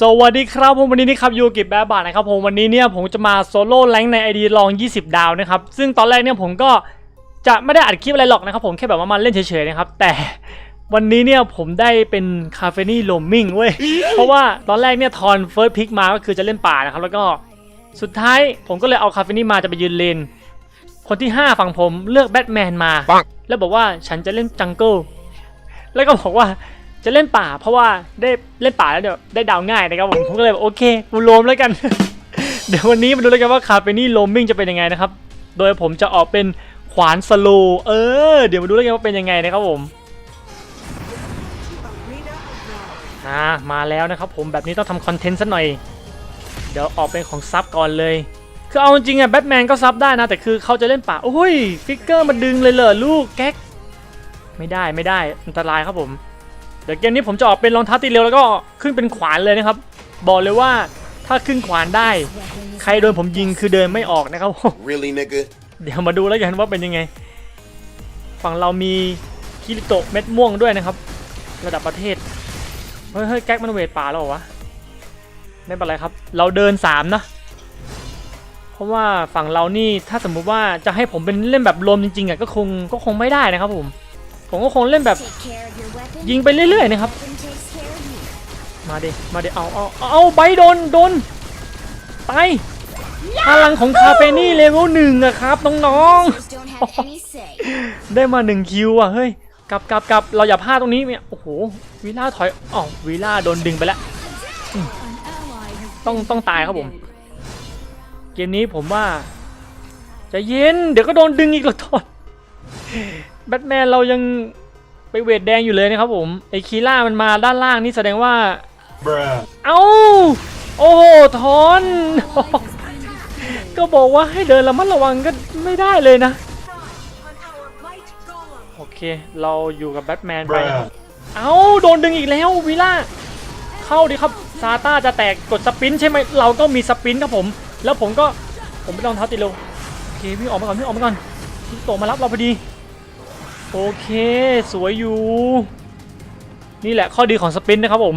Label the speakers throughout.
Speaker 1: สวัสดีครับผมวันนี้นี่ครับยูกิแบบบาทนะครับผมวันนี้เนี่ยผมจะมาโซโล่แรงค์ใน ID ลอง 20 ดาวนะครับซึ่งตอนแรกเนี่ยผมก็จะไม่ได้อัดคลิปอะไรหรอกนะครับผมแค่แบบว่ามาเล่นเฉยๆนะครับแต่วันนี้เนี่ยผมได้เป็นคาเฟนี่โลมมิ่งเว้ยเพราะว่าตอนแรกเนี่ยทอนเฟิร์สพิกมาก็คือจะเล่นป่านะครับแล้วก็สุดท้ายผมก็เลยเอาคาเฟนี่มาจะไปยืนเลนคนที่ 5 ฝั่งผมเลือกแบทแมนมา
Speaker 2: ปัง
Speaker 1: แล้วบอกว่าฉันจะเล่นจังเกิลแล้วก็บอกว่า จะเล่นป่า เพราะว่าได้เล่นป่าแล้วเดี๋ยวได้ดาวง่ายนะครับผมผมก็เลยบอกโอเคกูโลมแล้วกัน เดี๋ยววันนี้มาดูแล้วกันว่าคาเฟนี่โลมมิ่งจะเป็นยังไงนะครับ โดยผมจะออกเป็นขวานสโลเออ เดี๋ยวมาดูแล้วกันว่าเป็นยังไงนะครับผมอ่ามาแล้วนะครับผมแบบนี้ต้องทำคอนเทนต์สักหน่อย เดี๋ยวออกเป็นของซับก่อนเลย คือเอาจริงอะแบทแมนก็ซับได้นะ แต่คือเขาจะเล่นป่าโอ้ยฟิกเกอร์มาดึงเลยเหรอลูกแก๊กไม่ได้ไม่ได้อันตรายครับผม เดี๋ยวเกมนี้ผมจะออกเป็นรองเท้าตีเร็วแล้วก็ขึ้นเป็นขวานเลยนะครับ บอกเลยว่าถ้าขึ้นขวานได้ ใครโดนผมยิงคือเดินไม่ออกนะครับผม
Speaker 2: Really, nigga?
Speaker 1: เดี๋ยวมาดูแล้วกันว่าเป็นยังไง ฝั่งเรามีคิริโตะเม็ดม่วงด้วยนะครับ ระดับประเทศเฮ้ยเฮ้ยแก๊กมันเวทป่าแล้วเหรอวะไม่เป็นไรครับ เราเดินสามนะ เพราะว่าฝั่งเรานี่ถ้าสมมุติว่าจะให้ผมเป็นเล่นแบบรวมจริงๆอะก็คงก็คงไม่ได้นะครับผม ผมก็คงเล่นแบบยิงไปเรื่อยๆนะครับ มาดิมาดิเอาเอาเอาเอาใบโดนโดนไปพลังของคาเฟนี่เลเวลหนึ่งอะครับน้องๆได้มาหนึ่งคิวอะเฮ้ยกลับกลับกลับเราอย่าพลาดตรงนี้เนี่ยโอ้โหวิล่าถอยอ๋อวิล่าโดนดึงไปแล้วต้องต้องตายครับผม เกมนี้ผมว่าจะเย็นเดี๋ยวก็โดนดึงอีกแล้วทอด แบทแมนเรายังไปเวทแดงอยู่เลยนะครับผมไอคีล่ามันมาด้านล่างนี่แสดงว่า
Speaker 3: Bruh.
Speaker 1: เอ้า โอ้โหทอน ก็บอกว่าให้เดินระมัดระวังก็ไม่ได้เลยนะ โอเค เราอยู่กับแบทแมนไป
Speaker 3: Bruh.
Speaker 1: เอ้า โดนดึงอีกแล้ววิล่า เข้าดิครับ ซาต้าจะแตกกดสปรินต์ใช่ไหม เราก็มีสปรินต์ครับผม แล้วผมก็ผมไม่ต้องเท้าติดเร็วโอเคพี่งออกมาก่อนพี่งออกมาก่อนพี่โตมารับเราพอดี โอเค สวยอยู่ นี่แหละข้อดีของสปินนะครับผม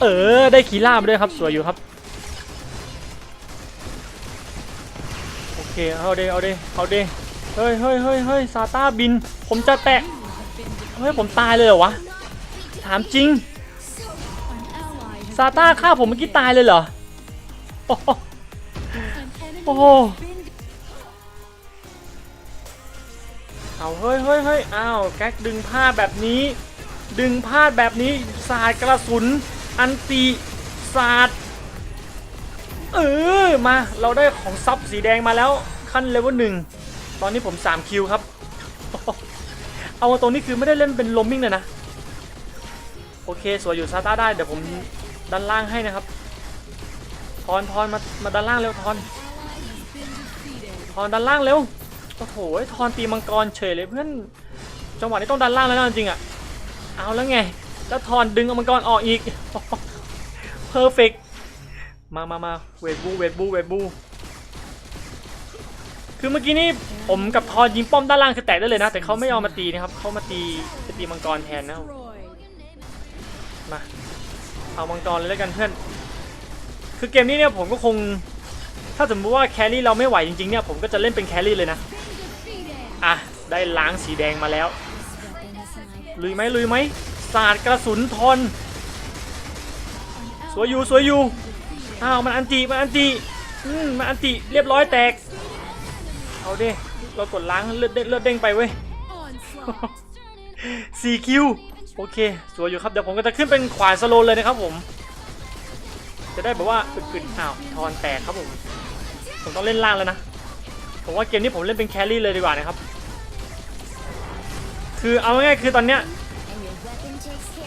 Speaker 1: เออ ได้ขีล่ามาด้วยครับ สวยอยู่ครับ โอเค เอาเดเอาเดเอาเดเฮ้ยเฮ้ยเฮ้ยเฮ้ยซาต้าบิน ผมจะแตะ เฮ้ย ผมตายเลยเหรอวะ ถามจริง ซาต้าฆ่าผมเมื่อกี้ตายเลยเหรอ โอ้โห เอาเฮ้ยเฮ้ยเฮ้ยอ้าวแก๊กดึงผ้าแบบนี้ ดึงพลาแบบนี้สาดกระสุน อันตีสาดเออมาเราได้ของซับสีแดงมาแล้วขั้นเลเวลหนึ่งตอนนี้ผม3คิวครับ เอาตรงนี้คือไม่ได้เล่นเป็นลมมิ่งเลยนะ โอเค สวยอยู่ซาต้าได้ เดี๋ยวผมดันล่างให้นะครับ ทอนทอนมามาดันล่างเร็วทอน ทอนดันล่างเร็ว โอ้โหทอนตีมังกรเฉยเลยเพื่อนจังหวะนี้ต้องดันล่างแล้วจริงอะเอาแล้วไงแล้วทอนดึงเอามังกรออกอีกเพอร์เฟกมามามาเวทบูเวทบูเวทบูคือเมื่อกี้นี่ผมกับทอนยิงป้อมด้านล่างคือแตกได้เลยนะ แต่เขาไม่ยอมมาตีนะครับเขามาตีจะตีมังกรแทนนะครับมาเอามังกรเลยแล้วกันเพื่อนคือเกมนี้เนี่ยผมก็คง ถ้าสมมติว่าแครี่เราไม่ไหวจริงๆเนี่ยผมก็จะเล่นเป็นแครี่เลยนะ อะ ได้ล้างสีแดงมาแล้ว ลุยไหมลุยไหมสาดกระสุนทน สวยอยู่สวยอยู่อ้าวมันอันติมันอันติอืมมันอันติเรียบร้อยแตก เอาดิเรากดล้างเลือดเด้งเลือดเด้งไปเว้ยสี่คิวโอเค สวยอยู่ครับ เดี๋ยวผมก็จะขึ้นเป็นขวานสโลว์เลยนะครับผม จะได้แบบว่าอึดๆอ้าวทอนแตกครับผม ผมต้องเล่นล่างแล้วนะ ผมว่าเกมนี้ผมเล่นเป็นแครี่เลยดีกว่านะครับ คือเอาง่ายๆคือตอนเนี้ย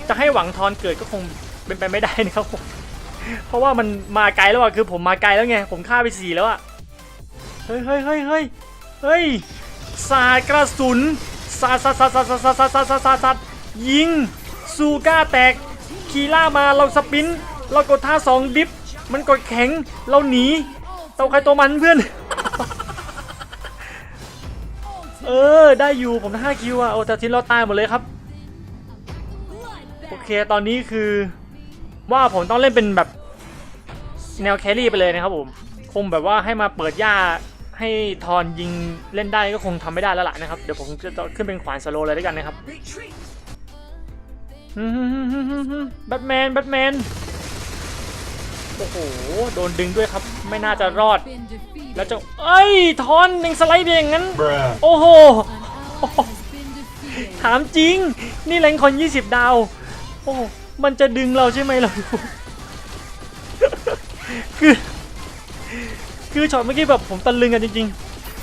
Speaker 1: จะให้หวังทอนเกิดก็คงเป็นไปไม่ได้นะครับผมเพราะว่ามันมาไกลแล้วอะคือผมมาไกลแล้วไงผมฆ่าไปสี่แล้วอะเฮ้ยเฮ้ยเฮ้ยเฮ้ยเฮ้ยสาดกระสุนสาดสาดสาดสาดสาดสาดสาดสาดสาดสาดสาดยิงซูก้าแตกคีล่ามาเราสปิน เรากดท่าสองดิฟ มันกดแข็งเราหนีตัวใครตัวมันเพื่อน เออ ได้อยู่ผมห้าคิวอะโอ้แต่ทีมเราตายหมดเลยครับ โอเค ตอนนี้คือ ว่าผมต้องเล่นเป็นแบบแนวแครี่ไปเลยนะครับผม คงแบบว่าให้มาเปิดหญ้าให้ทอนยิงเล่นได้ก็คงทำไม่ได้แล้วล่ะนะครับ เดี๋ยวผมจะต้องขึ้นเป็นขวานสโลว์เลยด้วยกันนะครับแบทแมนแบทแมน โอ้โห โดนดึงด้วยครับ ไม่น่าจะรอด แล้วจะเอ้ยทอนยังสไลด์ไปอย่างนั้น
Speaker 2: Bruh.
Speaker 1: โอ้โห ถามจริง นี่แรงคอน 20 ดาว โอ้โหมันจะดึงเราใช่ไหมเราคือ คือช็อตเมื่อกี้แบบผมตะลึงกันจริง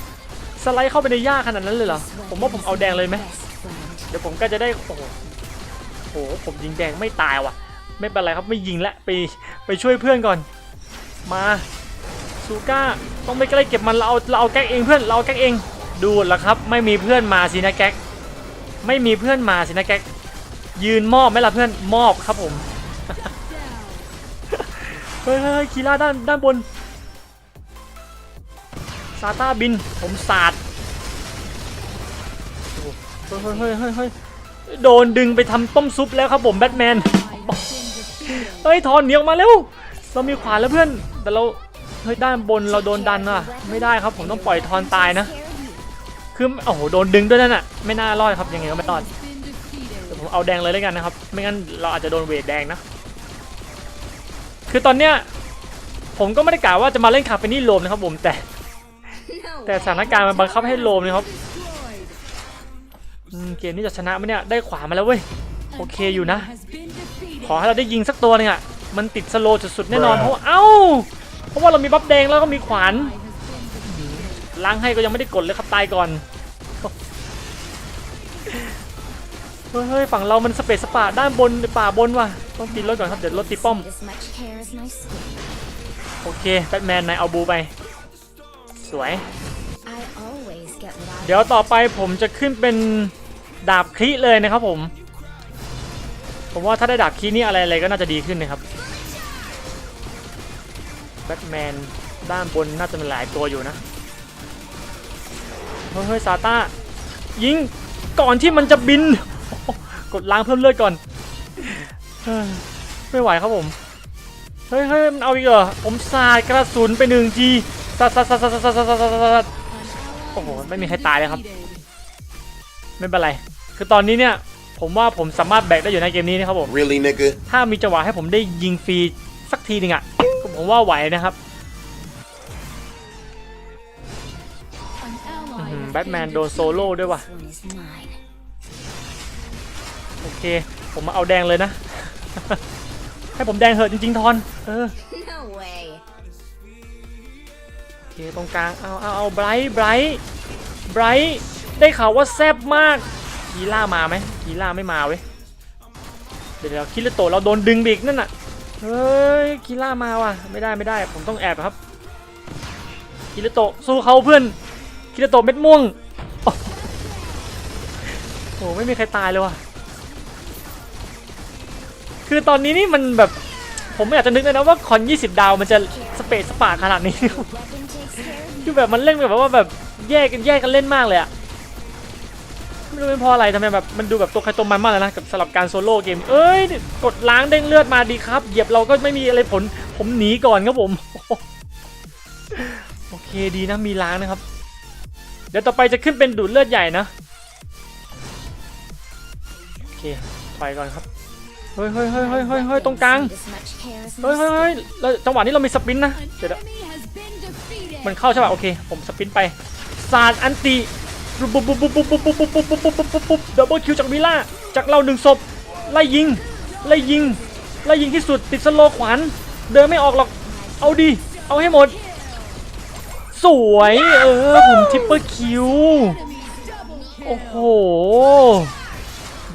Speaker 1: ๆ สไลด์เข้าไปในหญ้าขนาดนั้นเลยเหรอ ผมว่าผมเอาแดงเลยไหม เดี๋ยวผมก็จะได้ โอ้โหโอ้โหผมยิงแดงไม่ตายว่ะ ไม่เป็นไรครับไม่ยิงละไปไปช่วยเพื่อนก่อน มาซูก้าต้องไปใกล้เก็บมันเราเอาเราเอาแก๊กเองเพื่อนเราเอาแก๊กเองดูแล้วครับ ไม่มีเพื่อนมาสินะแก๊กไม่มีเพื่อนมาสินะแก๊กยืนมอบไหมล่ะเพื่อนมอบครับผมเฮ้ยเฮ้ยคีร่าด้านด้านบนซาต้าบินผมสาดเฮ้ยเฮ้ยเฮ้ยโดนดึงไปทำต้มซุปแล้วครับผมแบทแมน เฮ้ยถอนเหนียวมาเร็ว เรามีขวานแล้วเพื่อน แต่เราเฮ้ยด้านบนเราโดนดันอะ ไม่ได้ครับผมต้องปล่อยทอนตายนะ คือโอ้โหโดนดึงด้วยนั่นน่ะ ไม่น่ารอดครับยังไงก็ไม่รอดเดี๋ยวผมเอาแดงเลยแล้วกันนะครับ ไม่งั้นเราอาจจะโดนเวทแดงนะ คือตอนเนี้ยผมก็ไม่ได้กล่าวว่าจะมาเล่นคาเฟนี่โลมนะครับผมแต่ แต่สถานการณ์มันบังคับให้โลมนะครับเกมนี้จะชนะไหมเนี่ยได้ขวามาแล้วเว้ยโอเคอยู่นะ อให้เราได้ยิงสักตัวหนึงอะมันติดสโลว์สุดๆแน่นอนเพราะว่าเอ้าเพราะว่าเรามีบัฟแดงแล้วก็มีขวานล้างให้ก็ยังไม่ได้กดเลยครับตายก่อนเฮ้ยเฮ้ยฝั่งเรามันสเปซสปาด้านบนป่าบนว่ะต้องตีรถก่อนครับเดี๋ยวรถตีป้อม
Speaker 3: As much care as my skin.
Speaker 1: โอเคแบทแมนนายเอาบูไป สวย
Speaker 3: I always get what I
Speaker 1: เดี๋ยวต่อไปผมจะขึ้นเป็นดาบคลิเลยนะครับผม ผมว่าถ้าได้ดาบคีนี่อะไรอะไรก็น่าจะดีขึ้นนะครับแบทแมนด้านบนน่าจะมีหลายตัวอยู่นะเฮ้ยซาต้ายิงก่อนที่มันจะบิน กดล้างเพิ่มเลือดก่อนไม่ไหวครับผมเฮ้ยเฮ้ยมันเอาอีกเหรอผมสาดกระสุนไปหนึ่งจีสัสสัสสัสสัสสัสสัสโอ้โหไม่มีใครตายเลยครับ ไม่เป็นไร คือตอนนี้เนี่ย ผมว่าผมสามารถแบกได้อยู่ในเกมนี้นะครับผม
Speaker 2: Really, nigga?
Speaker 1: ถ้ามีจังหวะให้ผมได้ยิงฟรีสักทีหนึ่งอะก็ผมว่าไหวนะครับอื้อหือแบทแมนโดนโซโล่ด้วยว่ะ
Speaker 3: one is mine.
Speaker 1: โอเค ผมมาเอาแดงเลยนะ ให้ผมแดงเหอะจริง ๆ ทอน เออ
Speaker 3: No way.
Speaker 1: โอเคตรงกลาง เอาเอาเอาไบรท์ไบรท์ไบรท์ได้ข่าวว่าแซ่บมากกีล่ามาไหม กีล่าไม่มาเว้ยเดี๋ยวเดี๋ยวคิริโตเราโดนดึงบีกนั่นน่ะเฮ้ยคิล่ามาว่ะไม่ได้ไม่ได้ ผมต้องแอบครับคิริโตสู้เขาเพื่อนคิริโตเม็ดม่วงโอ้โหไม่มีใครตายเลยว่ะคือตอนนี้นี่มันแบบผมไม่อยากจะนึกเลยนะว่าคอน 20 ดาวมันจะสเปซสปาขนาดนี้ คือแบบมันเล่นแบบว่าแบบแยกกันแยกกันเล่นมากเลยอะ ไม่รู้เป็นเพราะอะไรทำไมแบบมันดูแบบตัวใครตัวมันมากเลยนะกับสำหรับการโซโล่เกมเอ้ยกดล้างเด้งเลือดมาดีครับ เหยียบเราก็ไม่มีอะไรผล ผมหนีก่อนครับผมโอเคดีนะมีล้างนะครับ เดี๋ยวต่อไปจะขึ้นเป็นดูดเลือดใหญ่นะโอเคไปก่อนครับเฮ้ยเฮ้ยเฮ้ยเฮ้ยเฮ้ยเฮ้ยตรงกลางเฮ้ยเฮ้ยเฮ้ยแล้วจังหวะนี้เรามีสปินนะเดี๋ยวมันเข้าใช่ป่ะโอเค ผมสปินไปสาดอันติ ปุ๊บปุ๊บปุ๊บปุ๊บปุ๊บปุ๊บปุ๊บปุ๊บปุ๊บปุ๊บปุ๊บปุ๊บดับเบิลคิวจากวิล่าจากเราหนึ่งศพไล่ยิงไล่ยิงไล่ยิงที่สุดติดสโลขวานเดินไม่ออกหรอกเอาดีเอาให้หมด สวยเออผมทิปเปอร์คิวโอ้โห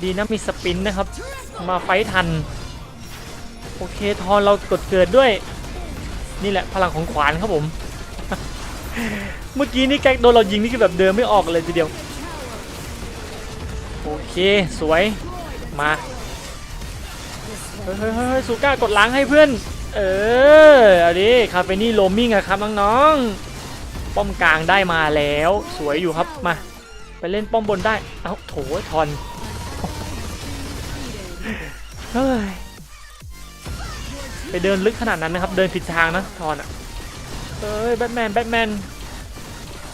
Speaker 1: ดีนะมีสปินนะครับ มาไฟท์ทัน โอเคทอนเรากดเกิดด้วย นี่แหละพลังของขวานครับผม เมื่อกี้นี่แก๊กโดนเรายิงนี่คือแบบเดินไม่ออกเลยทีเดียว โอเคสวย มาเฮ้ยเฮ้ยเฮ้ยซูก้ากดล้างให้เพื่อน เออเอาดิคาเฟนี่โรมิ่งอะครับน้องๆป้อมกลางได้มาแล้ว สวยอยู่ครับมา ไปเล่นป้อมบนได้ เอ้าโถทอนเฮ้ยไปเดินลึกขนาดนั้นนะครับ เดินผิดทางนะทอนอะ เอ้ยแบทแมนแบทแมน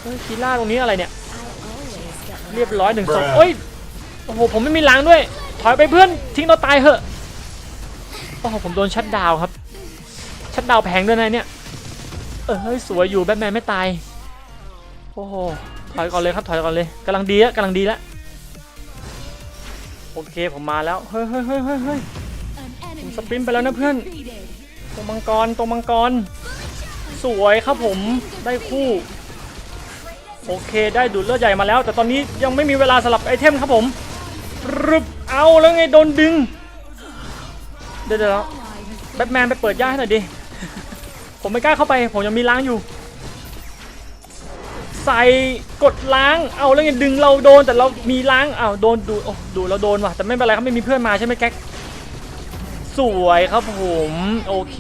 Speaker 1: เฮ้ยคีล่าตรงนี้อะไรเนี่ย
Speaker 3: I always get what
Speaker 1: เรียบร้อยหนึ่งศพ
Speaker 2: Bruh
Speaker 1: โอ้ยโอ้โหผมไม่มีล้างด้วย ถอยไปเพื่อนทิ้งเราตายเถอะโอ้โหผมโดนชัดดาวน์ครับ ชัดดาวน์แพงด้วยนะเนี่ยเออเฮ้ยสวยอยู่แบทแมนไม่ตายโอ้โหถอยก่อนเลยครับถอยก่อนเลยกำลังดีแล้วกำลังดีแล้วโอเคผมมาแล้วเฮ้ยเฮ้ยเฮ้ยเฮ้ยเฮ้ยผมสปรินต์ไปแล้วนะเพื่อนตรงมังกรตรงมังกร สวยครับผมได้คู่ โอเคได้ดูดเลือดใหญ่มาแล้ว แต่ตอนนี้ยังไม่มีเวลาสลับไอเทมครับผมรึบเอาแล้วไงโดนดึง เดี๋ยวเดี๋ยวแบทแมนไปเปิดย่าให้หน่อยดิ ผมไม่กล้าเข้าไป ผมยังมีล้างอยู่ ใส่กดล้าง เอาแล้วไงดึงเราโดนแต่เรามีล้างเอาโดนดูโอ้ดูเราโดนว่ะแต่ไม่เป็นไรครับไม่มีเพื่อนมาใช่ไหมแก๊กสวยครับผม โอเค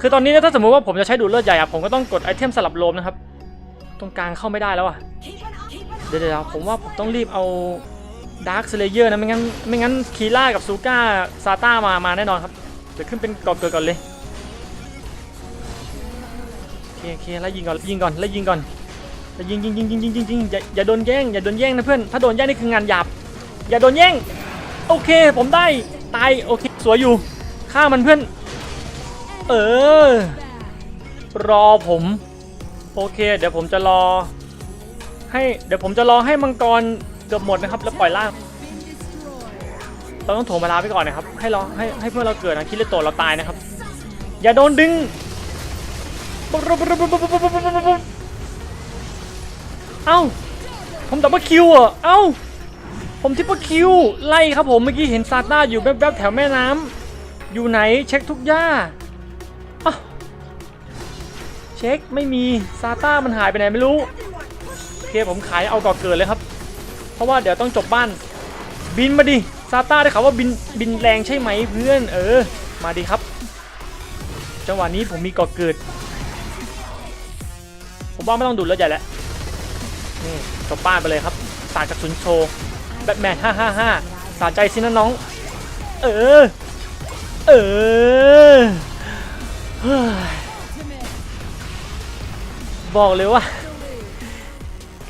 Speaker 1: คือตอนนี้นะถ้าสมมติว่าผมจะใช้ดูดเลือดใหญ่อะผมก็ต้องกดไอเทมสลับโลมนะครับ ตรงกลางเข้าไม่ได้แล้วอะเดี๋ยวผมว่าผมต้องรีบเอาดาร์ค l เลเยอร์นะไม่งั้นไม่งั้นคีล่ากับซูก้าซาต้ามามาแน่นอนครับเดี๋ยวขึ้นเป็นกอบเกิดก่อนเลยโอเคโอเคแล้วยิงก่อนยิงก่อนแล้วยิงก่อนแล้วยิงยิงยิงยิงยิงยิงยิงอย่าอย่าโดนแย่งอย่าโดนแย่งนะเพื่อนถ้าโดนแย่งนี่คืองานหยาบอย่าโดนแย่งโอเคผมได้ตายโอเคสวยอยู่ฆ่ามันเพื่อน เออ รอผม โอเค เดี๋ยวผมจะรอ ให้เดี๋ยวผมจะรอให้มังกรเกือบหมดนะครับแล้วปล่อยล่างเราต้องถ่วงเวลาไปก่อนนะครับ ให้เราให้ให้เพื่อนเราเกิดนะคิดเลโตเราตายนะครับ อย่าโดนดึงเอ้าผมดับเบิลคิวอะเอ้าผมทิปเปิลคิวไล่ครับผมเมื่อกี้เห็นซาต้าอยู่แวบๆแถวแม่น้ำอยู่ไหนเช็คทุกย่า เช็คไม่มีซาต้ามันหายไปไหนไม่รู้โอเคผมขายเอาก่อเกิดเลยครับ เพราะว่าเดี๋ยวต้องจบบ้าน บินมาดิซาต้าได้ข่าวว่าบินบินแรงใช่ไหมเพื่อน เออ มาดีครับ จังหวะนี้ผมมีก่อเกิด ผมว่าไม่ต้องดูดแล้วใหญ่แล้วนี่จบบ้านไปเลยครับสาดกระสุนโชว์แบทแมน555สาใจสินะน้อง เออ เออ บอกเลยว่า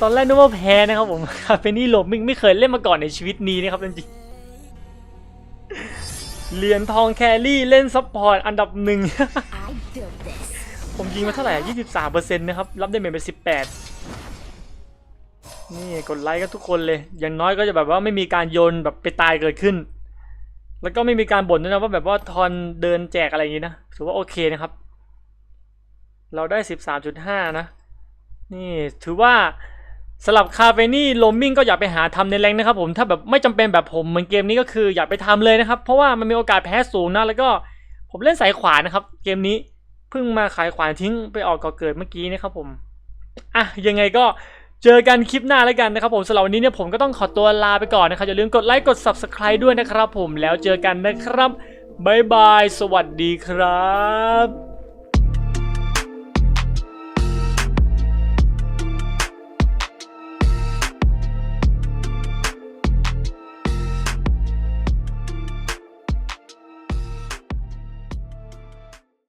Speaker 1: ตอนแรกนึกว่าแพ้นะครับผมคาเฟนี่โลมิงไม่เคยเล่นมาก่อนในชีวิตนี้นะครับจริงเหรียญทองแครี่เล่นซัพพอร์ตอันดับหนึ่งผมยิงมาเท่าไหร่ยี่สิบสามเปอร์เซ็นต์นะครับ รับได้เมจเป็นสิบแปดนี่กดไลค์กันทุกคนเลย อย่างน้อยก็จะแบบว่าไม่มีการโยนแบบไปตายเกิดขึ้น แล้วก็ไม่มีการบ่นด้วยนะว่าแบบว่าทอนเดินแจกอะไรอย่างนี้นะ ถือว่าโอเคนะครับ เราได้สิบสามจุดห้านะ นี่ถือว่าสลับคาเฟนี่โลมมิ่งก็อย่าไปหาทำในแรงนะครับผมถ้าแบบไม่จำเป็นแบบผมเหมือนเกมนี้ก็คืออย่าไปทำเลยนะครับ เพราะว่ามันมีโอกาสแพ้สูงนะแล้วก็ผมเล่นสายขวานะครับ เกมนี้เพิ่งมาขายขวานทิ้งไปออกก่อเกิดเมื่อกี้นะครับผมอะยังไงก็เจอกันคลิปหน้าแล้วกันนะครับผมสำหรับวันนี้เนี่ยผมก็ต้องขอตัวลาไปก่อนนะครับอย่าลืมกดไลค์กด subscribe ด้วยนะครับผมแล้วเจอกันนะครับบ๊ายบายสวัสดีครับ